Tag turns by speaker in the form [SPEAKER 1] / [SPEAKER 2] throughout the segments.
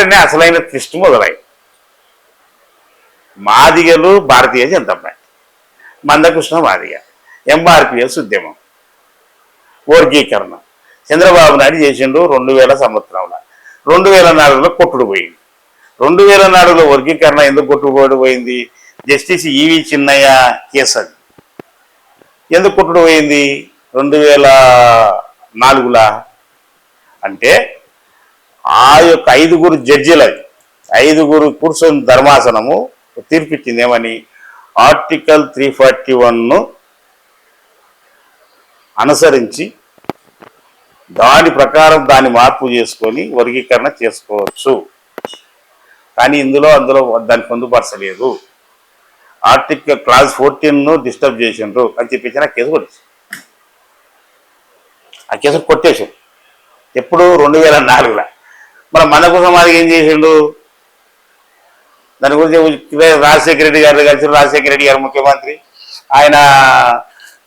[SPEAKER 1] ఇక్కడనే అసలైన తిష్టి మొదలై. మాదిగలు భారతీయ జనతా పార్టీ. మందకృష్ణ మాదిగ. ఎంఆర్పిఎస్ ఉద్యమం. వర్గీకరణ. చంద్రబాబు నాయుడు చేసిండు రెండు వేల సంవత్సరంలో. రెండు వేల నాలుగులో కొట్టుడు పోయింది. రెండు వేల నాలుగులో వర్గీకరణ ఎందుకు కొట్టుబడి పోయింది? జస్టిస్ ఈవి చిన్నయ్య కేసు అది ఎందుకు కొట్టుడు పోయింది? రెండు వేల నాలుగులా? అంటే ఆ యొక్క ఐదుగురు జడ్జిలది ఐదుగురు కూర్చొని ధర్మాసనము తీర్పిచ్చింది ఏమని? ఆర్టికల్ త్రీ ఫార్టీ వన్ను అనుసరించి దాని ప్రకారం దాన్ని మార్పు చేసుకొని వర్గీకరణ చేసుకోవచ్చు. కానీ ఇందులో అందులో దాన్ని పొందుపరచలేదు. ఆర్టికల్ క్లాస్ ఫోర్టీన్ను డిస్టర్బ్ చేసిండ్రు అని చెప్పేసి ఆ కేసు కొట్టేసి ఆ కేసు కొట్టేశారు ఎప్పుడు రెండు వేల నాలుగులో. మన మనకు సమాధికి ఏం చేసిండు? దాని గురించి రాజశేఖర రెడ్డి గారు కలిసి రాజశేఖర రెడ్డి గారు ముఖ్యమంత్రి. ఆయన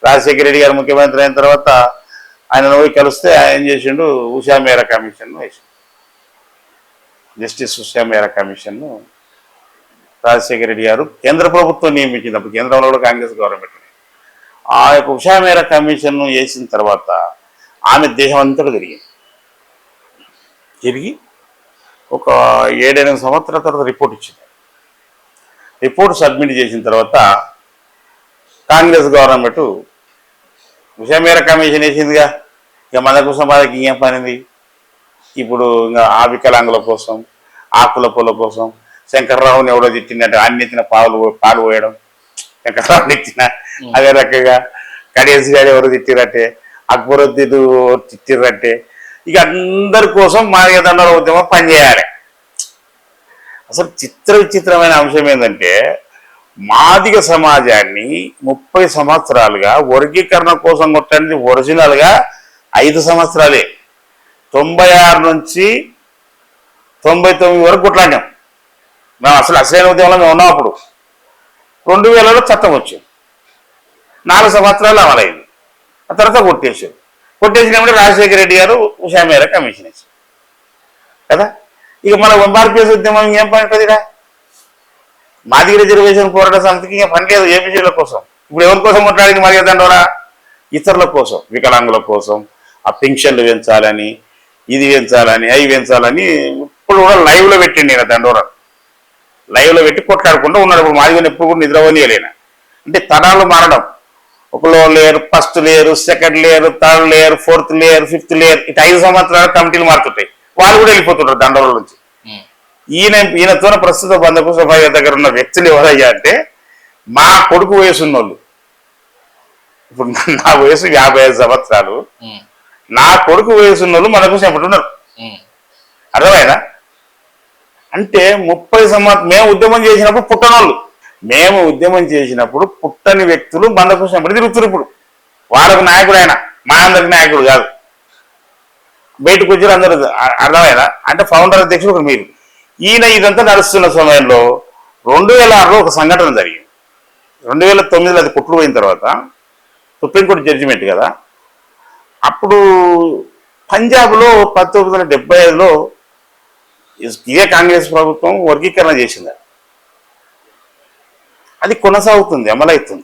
[SPEAKER 1] రాజశేఖర రెడ్డి గారు ముఖ్యమంత్రి అయిన తర్వాత ఆయన పోయి కలిస్తే ఆయన ఏం చేసిండు? ఉషా మేరా కమిషన్ను వేసిండు. జస్టిస్ ఉషా మేరా కమిషన్ను రాజశేఖర రెడ్డి గారు కేంద్ర ప్రభుత్వం నియమించింది. అప్పుడు కేంద్రంలో కూడా కాంగ్రెస్ గవర్నమెంట్ ఆ యొక్క ఉషా మేరా కమిషన్ను వేసిన తర్వాత ఆమె దేశం అంతటా తిరిగింది. తిరిగి ఒక ఏడెనిమిది సంవత్సరాల తర్వాత రిపోర్ట్ ఇచ్చింది. రిపోర్ట్ సబ్మిట్ చేసిన తర్వాత కాంగ్రెస్ గవర్నమెంట్ విషమేర కమిషన్ వేసిందిగా. ఇక మన కోసం వాళ్ళకి ఏం పనింది ఇప్పుడు ఇంకా ఆ వికలాంగుల కోసం ఆకుల పూల కోసం శంకర్రావుని ఎవడో తిట్టినట్టు అన్ని ఎత్తిన పాలు పాలు పోయడం. శంకర్రావుని ఇచ్చిన అదే రకంగా కడియస్ గారు ఎవరు తిట్టిరట్టే అక్బరుద్దీన్ తిట్టిరట్టే ఇక అందరి కోసం మార్గదండల ఉద్యమం పనిచేయాలి. అసలు చిత్ర విచిత్రమైన అంశం ఏంటంటే మాదిగ సమాజాన్ని ముప్పై సంవత్సరాలుగా వర్గీకరణ కోసం కొట్టండి ఒరిజినల్గా ఐదు సంవత్సరాలే. తొంభై ఆరు నుంచి తొంభై తొమ్మిది వరకు కొట్లాడాం మేము అసలు అసలైన ఉద్యమంలో మేము ఉన్నాం అప్పుడు. రెండు వేలలో చట్టం వచ్చింది. నాలుగు సంవత్సరాలు అమలైంది. ఆ తర్వాత కొట్టేసారు కొట్టేసినప్పుడు రాజశేఖర రెడ్డి గారు ఉషా మేర కమిషన్ ఇచ్చారు. కదా? ఇక మన ఎంఆర్పిఎస్ ఉద్యమం ఏం పని ఉంటుందిరా? మాదిగ రిజర్వేషన్ పోరాట సమితికి ఇంకా పని లేదు ఏపీసీల కోసం. ఇప్పుడు ఎవరి కోసం కొట్లాడింది మరి దండోరా? ఇతరుల కోసం వికలాంగుల కోసం ఆ పెన్షన్లు పెంచాలని ఇది పెంచాలని అవి పెంచాలని ఇప్పుడు కూడా లైవ్లో పెట్టిండి నేను దండోరా? లైవ్లో పెట్టి కొట్లాడకుండా ఉన్నాడు. ఇప్పుడు మాదిగని ఎప్పుడు కూడా నిద్రపోనీయలేనా? అంటే తరాలు మారడం. ఒకలో layer first layer second layer third layer fourth layer fifth layer ఇటు ఐదు సంవత్సరాలు కమిటీలు మారుతుంటాయి. వాళ్ళు కూడా వెళ్ళిపోతుంటారు దండోల నుంచి. ఈయన ఈయనతో ప్రస్తుత బంధకు సభ్య దగ్గర ఉన్న వ్యక్తులు ఎవరయ్యా అంటే మా కొడుకు వయసు ఇప్పుడు నా వయసు యాభై ఐదు సంవత్సరాలు. నా కొడుకు వయసు ఉన్నోళ్ళు మన కోసం ఎప్పుడు ఉన్నారు? అర్థమైనా అంటే ముప్పై సంవత్సరం మేము ఉద్యమం చేసినప్పుడు పుట్టనోళ్ళు. మేము ఉద్యమం చేసినప్పుడు పుట్టని వ్యక్తులు మన తిరుగుతురు ఇప్పుడు. వాళ్ళకు నాయకుడు ఆయన. మా అందరికి నాయకుడు కాదు. బయటకు వచ్చారు అందరూ అర్థమైనా అంటే ఫౌండర్ అధ్యక్షుడు ఒక మీరు. ఈయన ఇదంతా నడుస్తున్న సమయంలో రెండు వేల ఆరులో ఒక సంఘటన జరిగింది. రెండు వేల తొమ్మిదిలో అది కుట్లు పోయిన తర్వాత సుప్రీంకోర్టు జడ్జిమెంట్ కదా. అప్పుడు పంజాబ్లో పంతొమ్మిది వందల డెబ్బై ఐదులో ఇదే కాంగ్రెస్ ప్రభుత్వం వర్గీకరణ చేసింది. అది కొనసాగుతుంది అమలవుతుంది.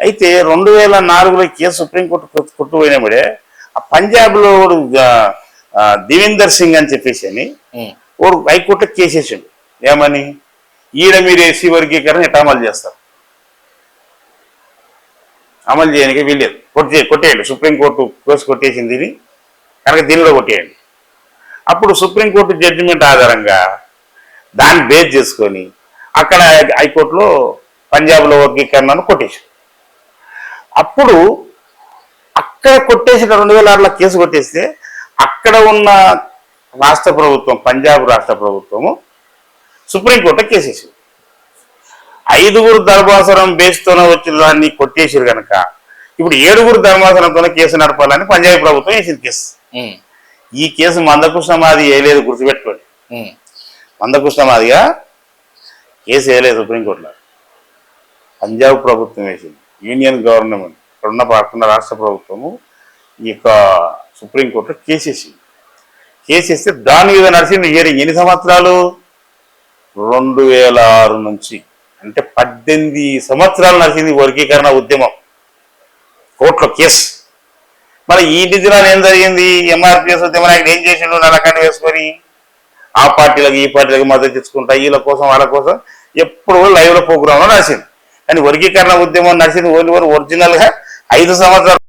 [SPEAKER 1] అయితే రెండు వేల నాలుగులో కేసు సుప్రీంకోర్టు కొట్టు- కొట్టుపోయినప్పుడే ఆ పంజాబ్లో దేవేందర్ సింగ్ అని చెప్పేసి అని వాడు హైకోర్టులో కేసేసిండు. ఏమని? ఈయన మీరు ఏసీ వర్గీకరణ ఎట్లా అమలు చేస్తారు? అమలు చేయడానికి వీల్లేదు. కొట్టే కొట్టేయండి. సుప్రీంకోర్టు కేసు కొట్టేసింది ఇది. కనుక దీనిలో కొట్టేయండి. అప్పుడు సుప్రీంకోర్టు జడ్జిమెంట్ ఆధారంగా దాన్ని బేస్ చేసుకొని అక్కడ హైకోర్టులో పంజాబ్లో వర్గీకరణను కొట్టేశారు. అప్పుడు అక్కడ కొట్టేసిన రెండు వేల ఆరులో కేసు కొట్టేస్తే అక్కడ ఉన్న రాష్ట్ర ప్రభుత్వం పంజాబ్ రాష్ట్ర ప్రభుత్వము సుప్రీంకోర్టు కేసేసింది ఐదుగురు ధర్మాసనం బేస్తోనే వచ్చిన దాన్ని కొట్టేసారు కనుక ఇప్పుడు ఏడుగురు ధర్మాసనంతోనే కేసు నడపాలని పంజాబ్ ప్రభుత్వం వేసింది కేసు. ఈ కేసు మందకృష్ణ మాది వేయలేదు గుర్తుపెట్టుకోండి. మందకృష్ణ మాదిగా కేసు వేయలేదు సుప్రీంకోర్టులో. పంజాబ్ ప్రభుత్వం వేసింది. యూనియన్ గవర్నమెంట్ ఇక్కడున్న పక్కన రాష్ట్ర ప్రభుత్వము ఈ యొక్క సుప్రీంకోర్టులో కేసు వేసింది. కేసు దాని మీద నడిచింది హియరింగ్ ఎన్ని సంవత్సరాలు? రెండు వేల ఆరు నుంచి. అంటే పద్దెనిమిది సంవత్సరాలు నడిచింది వర్గీకరణ ఉద్యమం. కోర్టులో కేసు. మరి ఈ డిజిలో ఏం జరిగింది? ఎంఆర్పిఎస్ ఉద్యమ నాయకుడు ఏం చేసిండు? నలకాన్ని వేసుకొని ఆ పార్టీలకు ఈ పార్టీలకు మద్దతు తెచ్చుకుంటా వీళ్ళ కోసం వాళ్ళ కోసం ఎప్పుడు లైవ్లో ప్రోగ్రామ్లో నడిచింది. కానీ వర్గీకరణ ఉద్యమం నడిచింది ఓన్లీ ఒరిజినల్గా ఐదు సంవత్సరాలు